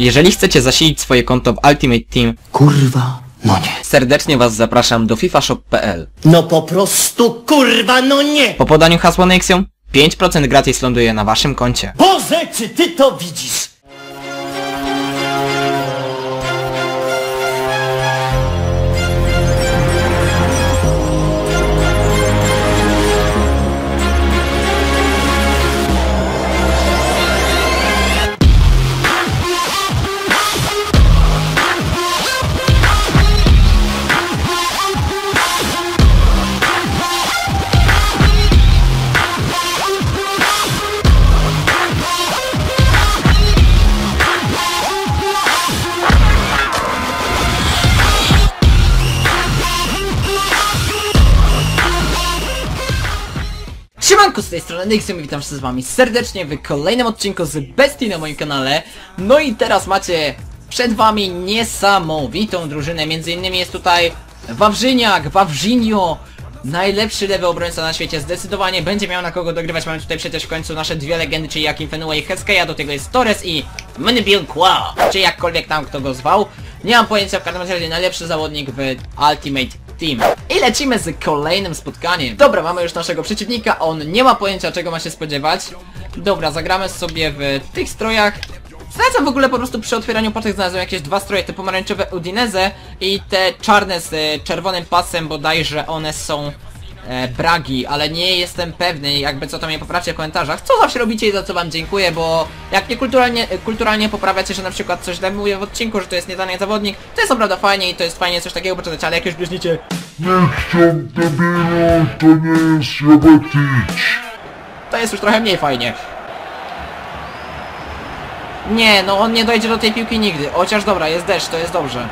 Jeżeli chcecie zasilić swoje konto w Ultimate Team, Kurwa, no nie. serdecznie was zapraszam do fifashop.pl. No po prostu kurwa, no nie! Po podaniu hasła Nexium 5% gratis ląduje na waszym koncie. Boże, czy ty to widzisz? Siemanko, z tej strony Nexium i witam się z wami serdecznie w kolejnym odcinku z Bestii na moim kanale. No i teraz macie przed wami niesamowitą drużynę, między innymi jest tutaj Wawrzyniak, Wawrzynio, najlepszy lewy obrońca na świecie, zdecydowanie będzie miał na kogo dogrywać, mamy tutaj przecież w końcu nasze dwie legendy, czyli Jakim Fenua i Heskeya, do tego jest Torres i Mnbil Qua, czy jakkolwiek tam kto go zwał. Nie mam pojęcia, w każdym razie najlepszy zawodnik w Ultimate Team. I lecimy z kolejnym spotkaniem. Dobra, mamy już naszego przeciwnika, on nie ma pojęcia czego ma się spodziewać. Dobra, zagramy sobie w tych strojach. Znalazłem w ogóle po prostu przy otwieraniu paczek znalazłem jakieś dwa stroje, te pomarańczowe Udinese i te czarne z e, czerwonym pasem, bodajże one są e, bragi, ale nie jestem pewny, jakby co to mnie poprawcie w komentarzach, co zawsze robicie i za co wam dziękuję, bo jak nie kulturalnie, kulturalnie poprawiacie, że na przykład coś źle mówię w odcinku, że to jest niedany zawodnik, to jest naprawdę fajnie i to jest fajnie coś takiego poczytać, ale jak już bliźnicie Niech się debilu, to nie jest Jabetić. to jest już trochę mniej fajnie. Nie, no on nie dojdzie do tej piłki nigdy. Chociaż dobra, jest deszcz, to jest dobrze.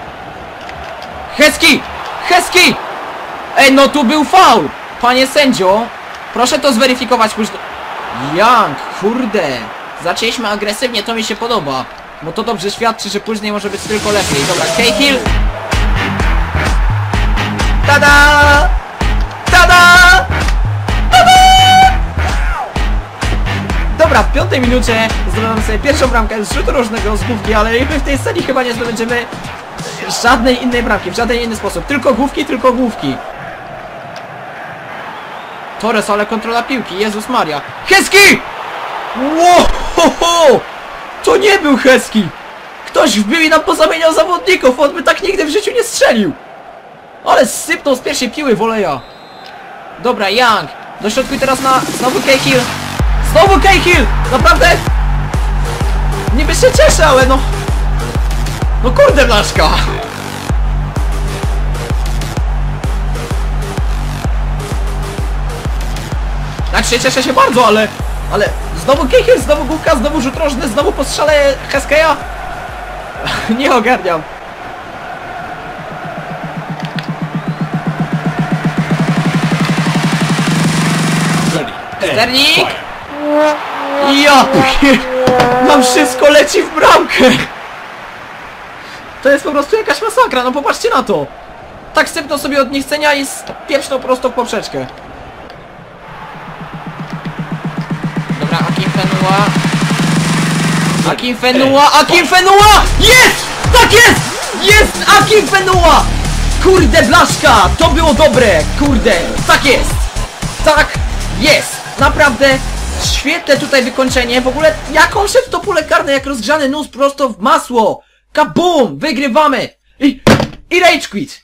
Heski! Heski! Ej, no tu był faul! Panie sędzio, proszę to zweryfikować później. Young, kurde. Zaczęliśmy agresywnie, to mi się podoba. Bo to dobrze świadczy, że później może być tylko lepiej. Dobra, Cahill. Tada! Tada! Dobra, w piątej minucie zdobywamy sobie pierwszą bramkę z rzutu różnego z główki, ale my w tej scenie chyba nie zdobędziemy żadnej innej bramki, w żaden inny sposób. Tylko główki, tylko główki. Torres, ale kontrola piłki, Jezus Maria. Heski! Wow! To nie był Heski! Ktoś wbił i nam pozamieniał zawodników, on by tak nigdy w życiu nie strzelił! Ale sypnął z pierwszej piły woleja. Dobra, Young. Dośrodkuj teraz na znowu Cahill. Znowu Cahill! Naprawdę? Niby się cieszę, ale no... No kurde blaszka! Znaczy cieszę się bardzo, ale... Ale znowu Cahill, znowu główka, znowu rzut rożny, znowu po strzale Heskeya? Nie ogarniam. Sternik! Ja pier... Mam wszystko leci w bramkę! To jest po prostu jakaś masakra, no popatrzcie na to! Tak sypnął sobie od niechcenia i pieprznął prosto w poprzeczkę. Fenua. Akim Fenua, Akim Fenua! Jest! Tak jest! Jest Akim Fenua! Kurde blaszka! To było dobre! Kurde! Tak jest! Tak jest! Naprawdę świetne tutaj wykończenie. W ogóle jak on to pole karne, jak rozgrzany nóż prosto w masło! Kabum! Wygrywamy! I, i rage quit!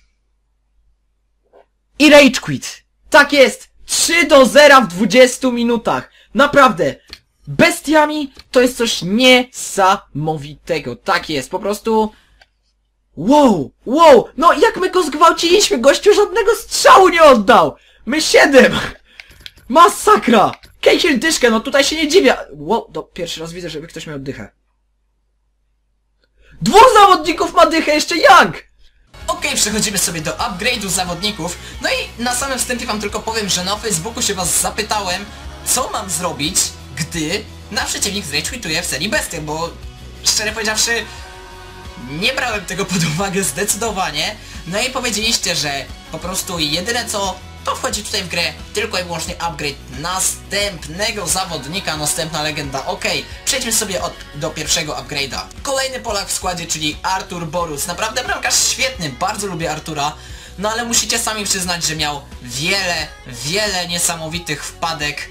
I rage quit! Tak jest! 3 do 0 w 20 minutach! Naprawdę! Bestiami to jest coś niesamowitego. Tak jest, po prostu... Wow! Wow! No jak my go zgwałciliśmy! Gościu żadnego strzału nie oddał! My 7! Masakra! Cahill dyszkę, no tutaj się nie dziwię. Wow, to pierwszy raz widzę, żeby ktoś miał dychę. Dwóch zawodników ma dychę, jeszcze Young! Okej, przechodzimy sobie do upgrade'u zawodników. No i na samym wstępie wam tylko powiem, że na Facebooku się was zapytałem, co mam zrobić, gdy nasz przeciwnik zrage w serii Bestia, bo szczerze powiedziawszy, nie brałem tego pod uwagę zdecydowanie. No i powiedzieliście, że po prostu jedyne co to wchodzi tutaj w grę tylko i wyłącznie upgrade następnego zawodnika, następna legenda. Okej, przejdźmy sobie od, do pierwszego upgrade'a. Kolejny Polak w składzie, czyli Artur Borus. Naprawdę bramkarz świetny, bardzo lubię Artura. No ale musicie sami przyznać, że miał wiele, wiele niesamowitych wpadek.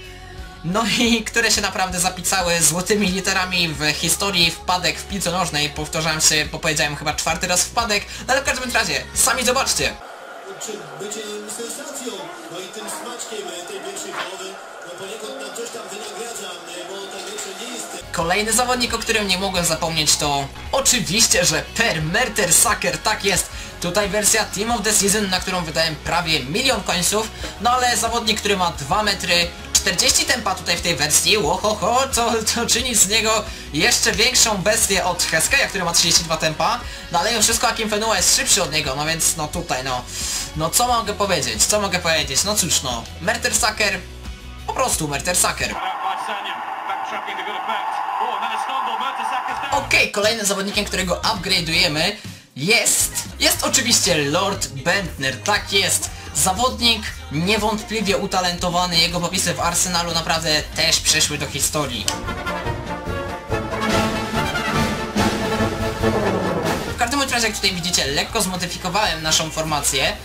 No i które się naprawdę zapisały złotymi literami w historii wpadek w piłce nożnej. Powtarzałem się, bo powiedziałem chyba czwarty raz wpadek, no ale w każdym razie, sami zobaczcie. bycie sensacją, no i tym smaczkiem tej pierwszej połowy, no poniekąd nam coś tam wynagradza, bo ta jeszcze nie jest Kolejny zawodnik, o którym nie mogłem zapomnieć to oczywiście, że Per Mertesacker, tak jest. Tutaj wersja Team of the Season, na którą wydałem prawie milion końców, no ale zawodnik, który ma 2 metry 40 tempa tutaj w tej wersji, ohoho, co, co czyni z niego jeszcze większą bestię od Heskeja, który ma 32 tempa, no ale mimo wszystko Akim Fenua jest szybszy od niego, no więc no tutaj no, no co mogę powiedzieć, co mogę powiedzieć, no cóż no, Mertesacker, po prostu to down. Okej, kolejnym zawodnikiem, którego upgrade'ujemy jest... Jest oczywiście Lord Bentner, tak jest. Zawodnik niewątpliwie utalentowany, jego popisy w Arsenalu naprawdę też przeszły do historii. W każdym razie, jak tutaj widzicie, lekko zmodyfikowałem naszą formację.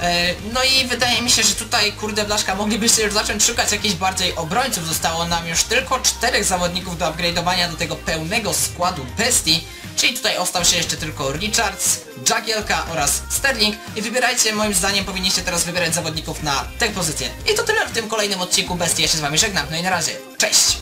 E, No i wydaje mi się, że tutaj, kurde blaszka, moglibyście już zacząć szukać jakichś bardziej obrońców. Zostało nam już tylko czterech zawodników do upgrade'owania do tego pełnego składu bestii. Czyli tutaj ostał się jeszcze tylko Richards, Jagielka oraz Sterling. I wybierajcie, moim zdaniem powinniście teraz wybierać zawodników na tę pozycję. I to tyle w tym kolejnym odcinku bestii. Ja się z wami żegnam. No i na razie. Cześć!